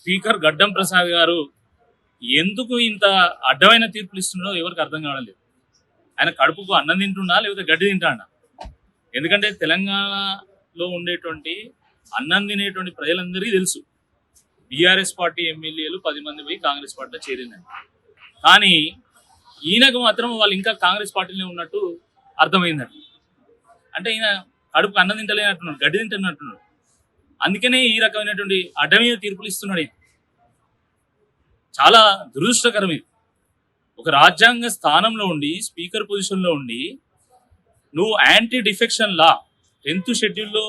Speaker గడ్డం ప్రసాద్ గారు ఎందుకు ఇంత అడ్డమైన తీర్పులు ఇస్తున్నాడో ఎవరికి అర్థం కావడం లేదు. ఆయన కడుపుకు అన్నం తింటున్నా లేకపోతే గడ్డి తింటాడా? ఎందుకంటే తెలంగాణలో ఉండేటువంటి అన్నం తినేటువంటి ప్రజలందరికీ తెలుసు. బీఆర్ఎస్ పార్టీ ఎమ్మెల్యేలు పది మంది పోయి కాంగ్రెస్ పార్టీలో చేరిందండి కానీ ఈయనకు మాత్రం వాళ్ళు ఇంకా కాంగ్రెస్ పార్టీలో ఉన్నట్టు అర్థమైందండి. అంటే ఈయన కడుపుకు అన్నం తింటలేనట్టున్నాడు గడ్డి తింటున్నట్టున్నాడు అందుకనే ఈ రకమైనటువంటి అడ్డమైన తీర్పులు ఇస్తున్నాడు చాలా దురదృష్టకరం ఇది. ఒక రాజ్యాంగ స్థానంలో ఉండి స్పీకర్ పొజిషన్లో ఉండి నువ్వు యాంటీ డిఫెక్షన్ లా టెన్త్ షెడ్యూల్లో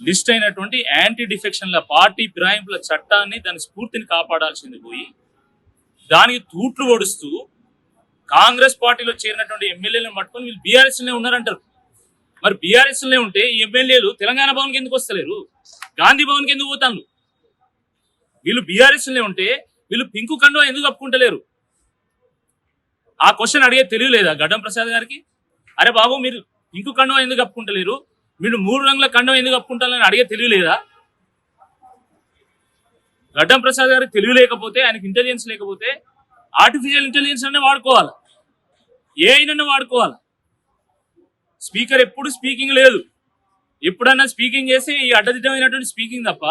లిస్ట్ అయినటువంటి యాంటీ డిఫెక్షన్ లా పార్టీ ఫిరాయింపుల చట్టాన్ని దాని స్ఫూర్తిని కాపాడాల్సింది పోయి దానికి తూట్లు ఓడుస్తూ కాంగ్రెస్ పార్టీలో చేరినటువంటి ఎమ్మెల్యేలను పట్టుకొని వీళ్ళు బీఆర్ఎస్లోనే ఉన్నారంటారు. మరి బీఆర్ఎస్లోనే ఉంటే ఈ ఎమ్మెల్యేలు తెలంగాణ భవన్కి ఎందుకు వస్తలేరు? గాంధీ భవన్కి ఎందుకు పోతాను వీళ్ళు బీఆర్ఎస్లోనే ఉంటే వీళ్ళు పింకు కండువా ఎందుకు కప్పుకుంటలేరు? ఆ క్వశ్చన్ అడిగే తెలియలేదా గడ్డం ప్రసాద్ గారికి? అరే బాబు మీరు పింకు కండువా ఎందుకు కప్పుకుంటలేరు? మీరు మూడు రంగుల కండం ఎందుకు కప్పుకుంటారని అడిగే తెలియలేదా? గడ్డం ప్రసాద్ గారికి తెలివి లేకపోతే ఆయనకి ఇంటెలిజెన్స్ లేకపోతే ఆర్టిఫిషియల్ ఇంటెలిజెన్స్ అనే వాడుకోవాలి. ఏ అయినా వాడుకోవాలి. స్పీకర్ ఎప్పుడు స్పీకింగ్ లేదు. ఎప్పుడన్నా స్పీకింగ్ చేసి ఈ అడ్డదిడ్డమైనటువంటి స్పీకింగ్ తప్ప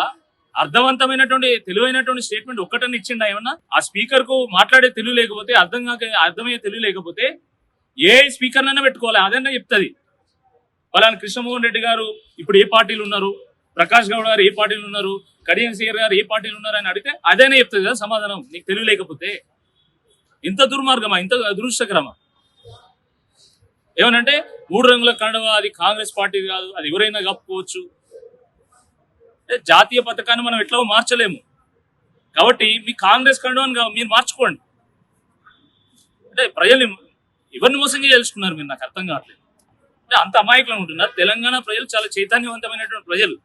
అర్థవంతమైనటువంటి తెలివైనటువంటి స్టేట్మెంట్ ఒక్కటన్నా ఇచ్చిండా ఏమన్నా? ఆ స్పీకర్కు మాట్లాడే తెలివి లేకపోతే అర్థం కాక అర్థమయ్యే తెలివి లేకపోతే ఏ స్పీకర్ నైనా పెట్టుకోవాలి. అదన్నా చెప్తుంది. పలానా కృష్ణమోహన్ రెడ్డి గారు ఇప్పుడు ఏ పార్టీలు ఉన్నారు? ప్రకాష్ గౌడ్ గారు ఏ పార్టీలు ఉన్నారు? కడియం సీఆర్ గారు ఏ పార్టీలు ఉన్నారు అని అడిగితే అదేనే చెప్తుంది కదా సమాధానం. నీకు తెలివి లేకపోతే. ఇంత దుర్మార్గమా? ఇంత దురుష్టకరమా ఏమనంటే మూడు రంగుల కండవ అది కాంగ్రెస్ పార్టీ కాదు అది ఎవరైనా కప్పుకోవచ్చు. జాతీయ పథకాన్ని మనం ఎట్లా మార్చలేము. కాబట్టి మీ కాంగ్రెస్ కండువాని మీరు మార్చుకోండి. అంటే ప్రజల్ని ఎవరిని మోసం చేయదలుచుకున్నారు మీరు? నాకు అర్థం కావట్లేదు. అంటే అంత అమాయకులు ఉంటున్నారు తెలంగాణ ప్రజలు చాలా చైతన్యవంతమైనటువంటి ప్రజలు.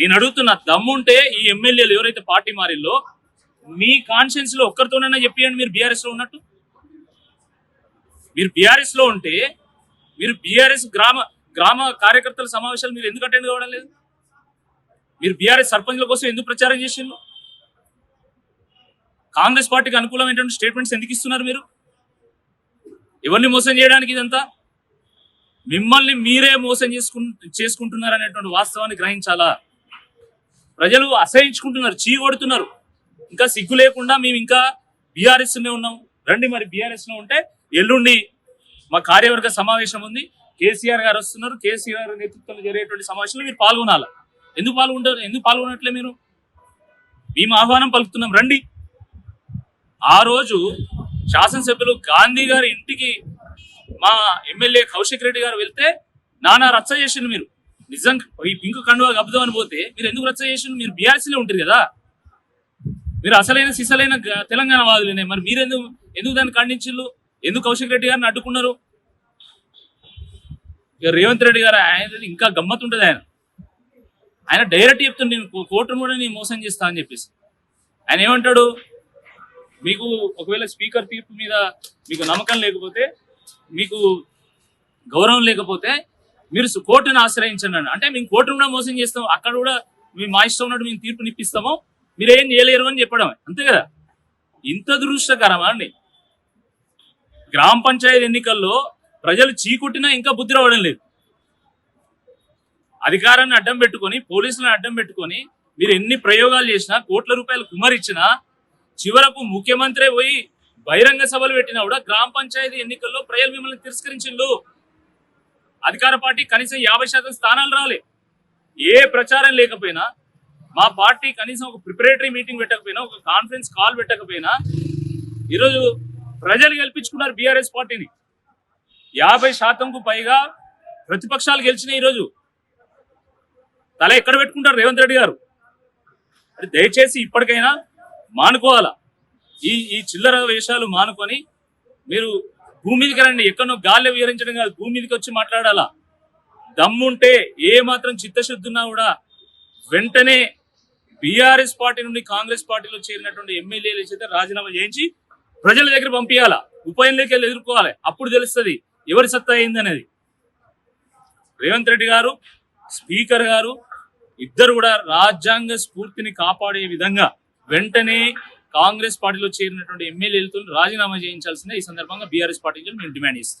నేను అడుగుతున్నా దమ్ముంటే ఈ ఎమ్మెల్యేలు ఎవరైతే పార్టీ మారిల్లో మీ కాన్షియన్స్లో ఒక్కరితోనైనా చెప్పియండి మీరు బీఆర్ఎస్లో ఉన్నట్టు. మీరు బీఆర్ఎస్లో ఉంటే మీరు బీఆర్ఎస్ గ్రామ గ్రామ కార్యకర్తల సమావేశాలు మీరు ఎందుకు అటెండ్ కావడం లేదు? మీరు బీఆర్ఎస్ సర్పంచ్ల కోసం ఎందుకు ప్రచారం చేసిండ్రు? కాంగ్రెస్ పార్టీకి అనుకూలమైనటువంటి స్టేట్మెంట్స్ ఎందుకు ఇస్తున్నారు మీరు? ఎవరిని మోసం చేయడానికి ఇదంతా? మిమ్మల్ని మీరే మోసం చేసుకు చేసుకుంటున్నారు అనేటువంటి వాస్తవాన్ని గ్రహించాలా? ప్రజలు అసహించుకుంటున్నారు చీ కొడుతున్నారు. ఇంకా సిగ్గు లేకుండా మేము ఇంకా బీఆర్ఎస్ ఉన్నాం. రండి మరి బీఆర్ఎస్లో ఉంటే ఎల్లుండి మా కార్యవర్గ సమావేశం ఉంది. కేసీఆర్ గారు వస్తున్నారు. కేసీఆర్ నేతృత్వంలో జరిగేటువంటి సమావేశంలో మీరు పాల్గొనాలి. ఎందుకు పాల్గొంటారు? ఎందుకు పాల్గొనట్లే మీరు? మేము ఆహ్వానం పలుకుతున్నాం. రండి. ఆ రోజు శాసనసభ్యులు గాంధీ గారి ఇంటికి మా ఎమ్మెల్యే కౌశిక్ రెడ్డి గారు వెళ్తే నానా రచ్చ చేసిండు మీరు. నిజం ఈ పింక్ కండువా కబ్దాం అని పోతే మీరు ఎందుకు రచ్చ చేసిండు మీరు బీఆర్సీలో ఉంటారు కదా. మీరు అసలైన సిసలైన తెలంగాణ వాదులేనే. మరి మీరు ఎందుకు ఎందుకు దాన్ని ఖండించిల్లు ఎందుకు కౌశిక్ రెడ్డి గారిని అడ్డుకున్నారు? ఇక రేవంత్ రెడ్డి గారు ఆయన ఇంకా గమ్మత్ ఉంటుంది ఆయన. ఆయన డైరెక్ట్ చెప్తుండే నేను కోర్టును కూడా నేను మోసం చేస్తా అని చెప్పేసి. ఆయన ఏమంటాడు? మీకు ఒకవేళ స్పీకర్ తీర్పు మీద మీకు నమ్మకం లేకపోతే మీకు గౌరవం లేకపోతే మీరు కోర్టును ఆశ్రయించండి అంటే మేము కోర్టును కూడా మోసం చేస్తాం అక్కడ కూడా మేము మా ఇష్టం ఉన్నట్టు మేము తీర్పుని ఇప్పిస్తాము మీరు ఏం చేయలేరు అని చెప్పడం అంతే కదా? ఇంత దురదృష్టకరమా అండి? గ్రామ పంచాయతీ ఎన్నికల్లో ప్రజలు చీకుట్టినా ఇంకా బుద్ధి రావడం లేదు. అధికారాన్ని అడ్డం పెట్టుకొని పోలీసులను అడ్డం పెట్టుకొని మీరు ఎన్ని ప్రయోగాలు చేసినా కోట్ల రూపాయలు కుమరిచ్చినా చివరకు ముఖ్యమంత్రి పోయి బహిరంగ సభలు పెట్టినా కూడా గ్రామ పంచాయతీ ఎన్నికల్లో ప్రజలు మిమ్మల్ని తిరస్కరించిండు అధికార పార్టీ కనీసం యాభై శాతం స్థానాలు రాలే. ఏ ప్రచారం లేకపోయినా మా పార్టీ కనీసం ఒక ప్రిపరేటరీ మీటింగ్ పెట్టకపోయినా ఒక కాన్ఫరెన్స్ కాల్ పెట్టకపోయినా ఈరోజు ప్రజలు గెలిపించుకున్నారు బీఆర్ఎస్ పార్టీని. యాభై శాతంకు పైగా ప్రతిపక్షాలు గెలిచినాయి ఈరోజు. తల ఎక్కడ పెట్టుకుంటారు రేవంత్ రెడ్డి గారు? దయచేసి ఇప్పటికైనా మానుకోవాలా? ఈ ఈ చిల్లర వేషాలు మానుకొని మీరు భూమి మీదకి రండి. ఎక్కడో గాలి విహరించడం కాదు భూమి మీదకి వచ్చి మాట్లాడాలా? దమ్ముంటే ఏ మాత్రం చిత్తశుద్ధి ఉన్నా కూడా వెంటనే బీఆర్ఎస్ పార్టీ నుండి కాంగ్రెస్ పార్టీలో చేరినటువంటి ఎమ్మెల్యేలు చేత రాజీనామా చేయించి ప్రజల దగ్గర పంపించాలా ఉప ఎన్నికలు ఎదుర్కోవాలి. అప్పుడు తెలుస్తుంది ఎవరి సత్తా అయింది అనేది రేవంత్ రెడ్డి గారు స్పీకర్ గారు ఇద్దరు కూడా రాజ్యాంగ స్ఫూర్తిని కాపాడే విధంగా వెంటనే కాంగ్రెస్ పార్టీలో చేరినటువంటి ఎమ్మెల్యేలతో రాజీనామా చేయించాల్సిందే. ఈ సందర్భంగా బీఆర్ఎస్ పార్టీ మేము డిమాండ్ చేస్తాం